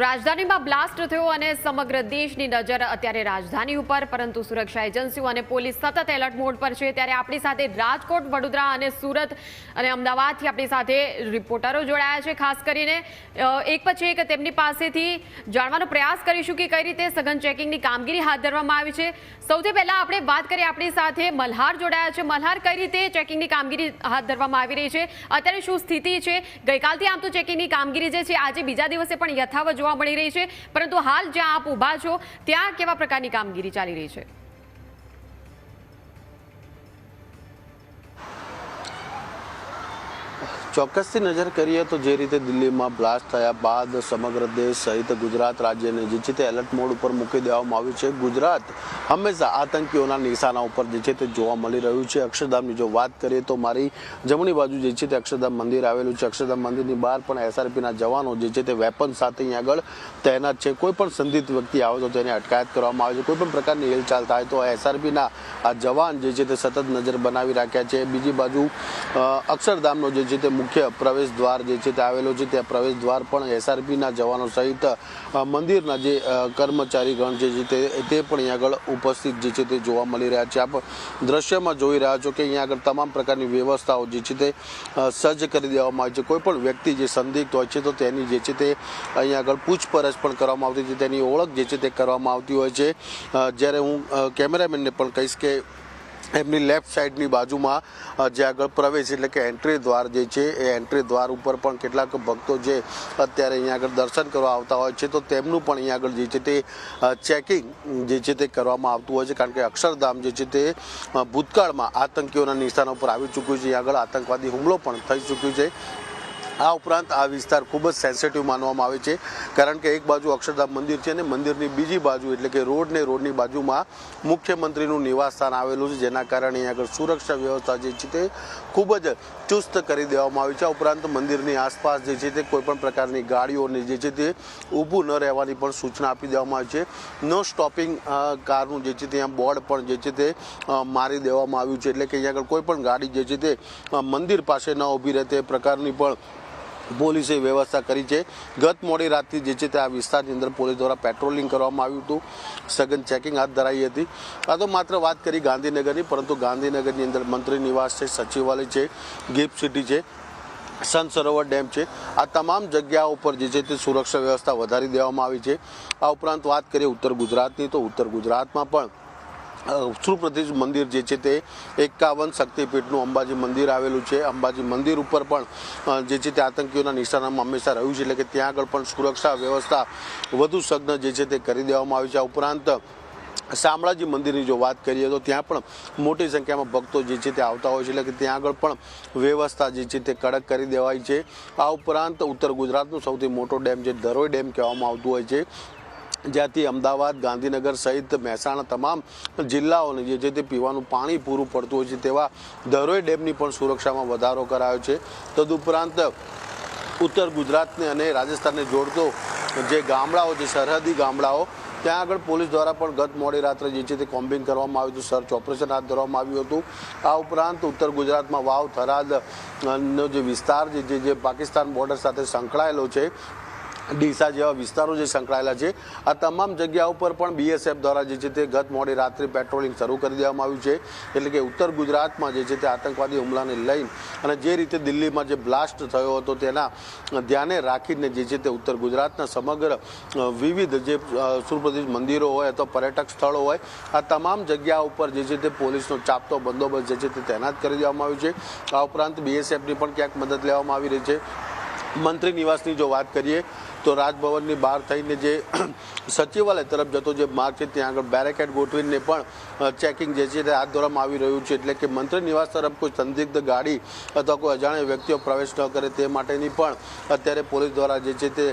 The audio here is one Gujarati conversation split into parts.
રાજધાનીમાં બ્લાસ્ટ થયો અને સમગ્ર દેશની નજર અત્યારે રાજધાની ઉપર, પરંતુ સુરક્ષા એજન્સીઓ અને પોલીસ સતત એલર્ટ મોડ પર છે. ત્યારે આપણી સાથે રાજકોટ, વડોદરા અને સુરત અને અમદાવાદથી આપણી સાથે રિપોર્ટરો જોડાયા છે. ખાસ કરીને એક પછી એક તેમની પાસેથી જાણવાનો પ્રયાસ કરીશું કે કઈ રીતે સઘન ચેકિંગની કામગીરી હાથ ધરવામાં આવી છે. સૌથી પહેલાં આપણે વાત કરીએ આપણી સાથે મલ્હાર જોડાયા છે. મલ્હાર, કઈ રીતે ચેકિંગની કામગીરી હાથ ધરવામાં આવી રહી છે? અત્યારે શું સ્થિતિ છે? ગઈકાલથી આમ તો ચેકિંગની કામગીરી જે છે, આજે બીજા દિવસે પણ યથાવત જોવા મળી રહી છે. પરંતુ હાલ જ્યાં આપ ઊભા છો, ત્યાં કેવા પ્રકારની કામગીરી ચાલી રહી છે? ચોક્કસથી નજર કરીએ તો જે રીતે દિલ્હીમાં બ્લાસ્ટ થયા બાદ સમગ્ર દેશ સહિત ગુજરાત રાજ્યને જે છે તે એલર્ટ મોડ ઉપર મૂકી દેવામાં આવ્યું છે. ગુજરાત હંમેશા આતંકીઓના નિશાના ઉપર જે છે તે જોવા મળી રહ્યું છે. અક્ષરધામની જો વાત કરીએ તો મારી જમણી બાજુ જે છે તે અક્ષરધામ મંદિર આવેલું છે. અક્ષરધામ મંદિરની બહાર પણ એસઆરપીના જવાનો જે છે તે વેપન સાથે અહીં આગળ તૈનાત છે. કોઈ પણ સંદિગ્ધ વ્યક્તિ આવે તો તેને અટકાયત કરવામાં આવે છે. કોઈ પણ પ્રકારની હિલચાલ થાય તો એસઆરપીના આ જવાન જે છે તે સતત નજર બનાવી રાખ્યા છે. બીજી બાજુ અક્ષરધામનો જે છે તે મુખ્ય પ્રવેશ દ્વાર જે છે તે આવેલો છે. ત્યાં પ્રવેશ દ્વાર પણ એસઆરપીના જવાનો સહિત મંદિરના જે કર્મચારીગણ જે છે તે તે પણ અહીં આગળ ઉપસ્થિત જે છે તે જોવા મળી રહ્યા છે. આપ દ્રશ્યમાં જોઈ રહ્યા છો કે અહીંયા આગળ તમામ પ્રકારની વ્યવસ્થાઓ જે છે તે સજ્જ કરી દેવામાં આવી છે. કોઈ પણ વ્યક્તિ જે સંદિગ્ધ હોય છે તો તેની જે છે તે અહીંયા આગળ પૂછપરછ પણ કરવામાં આવતી છે. તેની ઓળખ જે છે તે કરવામાં આવતી હોય છે. જ્યારે હું કેમેરામેનને પણ કહીશ કે એમની લેફ્ટ સાઈડની બાજુમાં જે આગળ પ્રવેશ એટલે કે એન્ટ્રી દ્વાર જે છે, એ એન્ટ્રી દ્વાર ઉપર પણ કેટલાક ભક્તો જે અત્યારે અહીંયા આગળ દર્શન કરવા આવતા હોય છે, તો તેમનું પણ અહીંયા આગળ જે છે તે ચેકિંગ જે છે તે કરવામાં આવતું હોય છે, કારણ કે અક્ષરધામ જે છે તે ભૂતકાળમાં આતંકીઓના નિશાના ઉપર આવી ચૂક્યું છે. અહીંયા આગળ આતંકવાદી હુમલો પણ થઈ ચૂક્યું છે. આ ઉપરાંત આ વિસ્તાર ખૂબ જ સેન્સિટિવ માનવામાં આવે છે. કારણ કે એક બાજુ અક્ષરધામ મંદિર છે અને મંદિરની બીજી બાજુ એટલે કે રોડ ને રોડની બાજુમાં મુખ્યમંત્રીનું નિવાસસ્થાન આવેલું છે, જેના કારણે અહીં આગળ સુરક્ષા વ્યવસ્થા જે છે તે ખૂબ જ ચુસ્ત કરી દેવામાં આવી છે. આ ઉપરાંત મંદિરની આસપાસ જે છે તે કોઈપણ પ્રકારની ગાડીઓને જે છે તે ઊભું ન રહેવાની પણ સૂચના આપી દેવામાં આવી છે. નો સ્ટોપિંગ કારનું જે છે તે બોર્ડ પણ જે છે તે મારી દેવામાં આવ્યું છે. એટલે કે અહીંયા આગળ કોઈ પણ ગાડી જે છે તે મંદિર પાસે ન ઊભી રહે તે પ્રકારની પણ પોલીસે વ્યવસ્થા કરી છે. ગત મોડી રાતથી જે છે તે આ વિસ્તારની અંદર પોલીસ દ્વારા પેટ્રોલિંગ કરવામાં આવ્યું હતું. સઘન ચેકિંગ હાથ ધરાઈ હતી. આ તો માત્ર વાત કરી ગાંધીનગરની, પરંતુ ગાંધીનગરની અંદર મંત્રી નિવાસ છે, સચિવાલય છે, ગિફ્ટ સિટી છે સંત સરોવર ડેમ છે. આ તમામ જગ્યાઓ ઉપર જે છે તે સુરક્ષા વ્યવસ્થા વધારી દેવામાં આવી છે. આ ઉપરાંત વાત કરીએ ઉત્તર ગુજરાતની, તો ઉત્તર ગુજરાતમાં પણ સુપ્રતિષ્ઠ મંદિર જે છે તે એકાવન શક્તિપીઠનું અંબાજી મંદિર આવેલું છે. અંબાજી મંદિર ઉપર પણ જે છે તે આતંકીઓના નિશાનામાં હંમેશા રહ્યું છે. એટલે કે ત્યાં આગળ પણ સુરક્ષા વ્યવસ્થા વધુ સઘન જે છે તે કરી દેવામાં આવી છે. આ ઉપરાંત, શામળાજી મંદિરની જો વાત કરીએ તો ત્યાં પણ મોટી સંખ્યામાં ભક્તો જે છે તે આવતા હોય છે. એટલે કે ત્યાં આગળ પણ વ્યવસ્થા જે છે તે કડક કરી દેવાય છે. આ ઉપરાંત, ઉત્તર ગુજરાતનો સૌથી મોટો ડેમ જે ધરોઈ ડેમ કહેવામાં આવતું હોય છે. જ્યાંથી અમદાવાદ, ગાંધીનગર સહિત મહેસાણા તમામ જિલ્લાઓને જે છે તે પીવાનું પાણી પૂરું પડતું હોય છે તેવા ધરોઈ ડેમની પણ સુરક્ષામાં વધારો કરાયો છે. તદુપરાંત ઉત્તર ગુજરાતને અને રાજસ્થાનને જોડતો જે ગામડાઓ છે, સરહદી ગામડાઓ, ત્યાં આગળ પોલીસ દ્વારા પણ ગત મોડી રાત્રે જે છે તે કોમ્બિંગ કરવામાં આવ્યું હતું, સર્ચ ઓપરેશન હાથ ધરવામાં આવ્યું હતું. આ ઉપરાંત ઉત્તર ગુજરાતમાં વાવ, થરાદ નો જે વિસ્તાર જે- જે પાકિસ્તાન બોર્ડર સાથે સંકળાયેલો છે ડીસા જેવા વિસ્તારો જે સંકળાયેલા છે. આ તમામ જગ્યા ઉપર પણ બીએસએફ દ્વારા જે છે તે ગત મોડી રાત્રે પેટ્રોલિંગ શરૂ કરી દેવામાં આવ્યું છે. એટલે કે ઉત્તર ગુજરાતમાં જે છે તે આતંકવાદી હુમલાને લઈને અને જે રીતે દિલ્હીમાં જે બ્લાસ્ટ થયો હતો તેના ધ્યાને રાખીને જે છે તે ઉત્તર ગુજરાતના સમગ્ર વિવિધ જે સુપ્રસિદ્ધ મંદિરો હોય અથવા પર્યટક સ્થળો હોય, આ તમામ જગ્યા ઉપર જે છે તે પોલીસનો ચાપતો બંદોબસ્ત જે છે તે તૈનાત કરી દેવામાં આવ્યું છે. આ ઉપરાંત બીએસએફની પણ ક્યાંક મદદ લેવામાં આવી રહી છે. મંત્રી નિવાસની જો વાત કરીએ, તો રાજભવનની બહાર થઈને જે સચિવાલય તરફ જતો જે માર્ગ છે, ત્યાં આગળ બેરેકેડ ગોઠવીને પણ ચેકિંગ જે છે તે હાથ ધરવામાં આવી રહ્યું છે. એટલે કે મંત્રી નિવાસ તરફ કોઈ સંદિગ્ધ ગાડી અથવા કોઈ અજાણ્યા વ્યક્તિઓ પ્રવેશ ન કરે તે માટેની પણ અત્યારે પોલીસ દ્વારા જે છે તે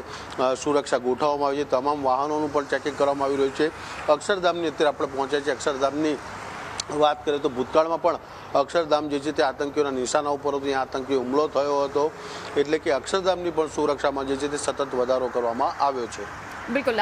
સુરક્ષા ગોઠવવામાં આવી છે. તમામ વાહનોનું પણ ચેકિંગ કરવામાં આવી રહ્યું છે. અક્ષરધામની અત્યારે આપણે પહોંચ્યા છે અક્ષરધામની વાત કરીએ તો ભૂતકાળમાં પણ અક્ષરધામ જે છે તે આતંકીઓના નિશાના ઉપર હતું. ત્યાં આતંકી હુમલો થયો હતો. એટલે કે અક્ષરધામની પણ સુરક્ષામાં જે છે તે સતત વધારો કરવામાં આવ્યો છે. બિલકુલ